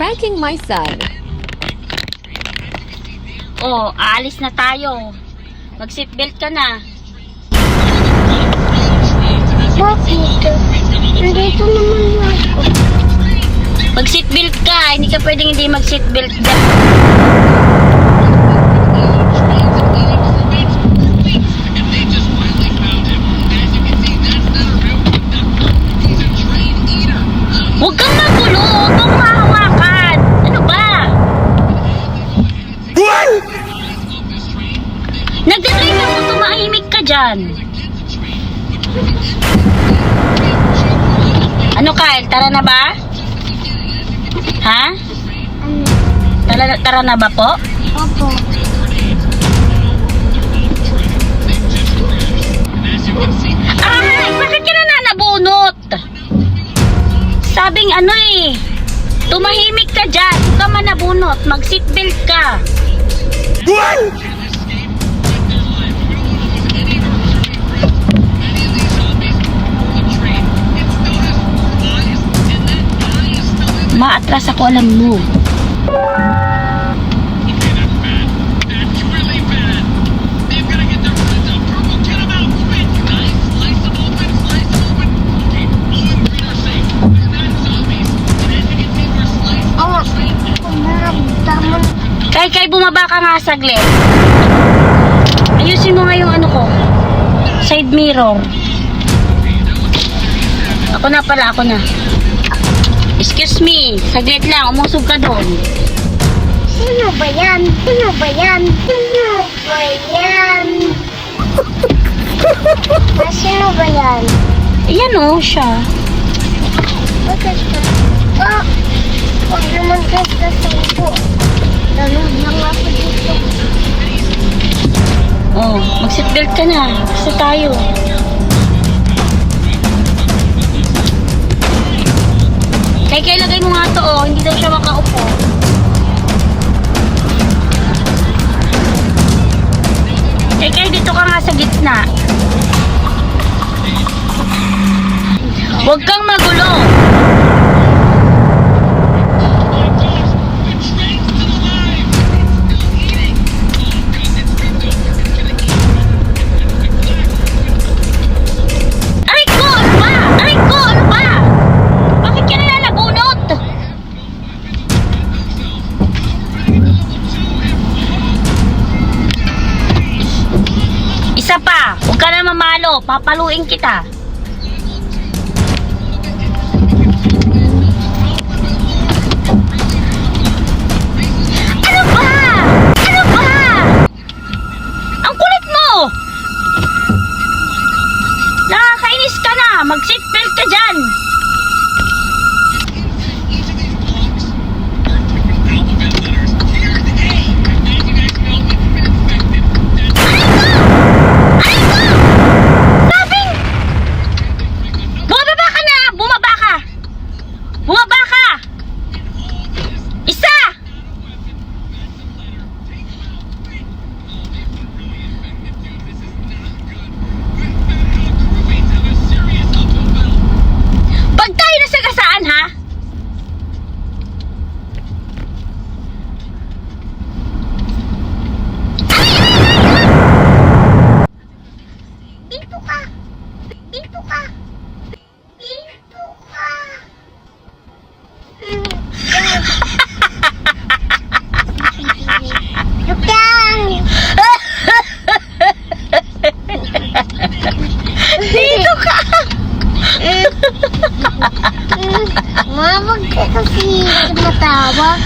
pranking my son. Oh, aalis na tayo. Mag-seatbelt ka na. Bakit? Nandito naman ako. Mag-seatbelt ka. Hindi ka pwedeng hindi mag-seatbelt. Nagdadrive ako. Tumahimik ka dyan. Ano Kyle? Tara na ba? Ha? Tara, tara na ba po? Opo. Ay! Bakit ka na nanabunot? Sabing ano eh. Tumahimik ka dyan. Huwag ka manabunot. Mag-seatbelt ka. Maatras ako alam mo. Kay kay bumaba ka nga saglit. Ayusin mo nga yung ano ko. Side mirror. Ako na pala, ako na. Excuse me, saglit lang, umusog ka doon. Sino ba yan? Sino ba yan? Sino ba yan? ah, sino ba yan? Ayan o, siya. Bakit ka? Ah, huwag naman ka sa sangko. Nanood lang ako dito. Oh, mag-seatbelt ka na. Basta tayo. Huwag kang magulo. Isa pa! Huwag ka na mamalo. Papaluin kita. Mag-seatbelt ka dyan! Sabing! Bumaba ka na! Bumaba ka! Bumaba ka! Isa! Pag tayo nasagasaan ha? Dito ka! Dito ka! Dito ka! Lukang! Dito ka! Mawag ka kasi matawa.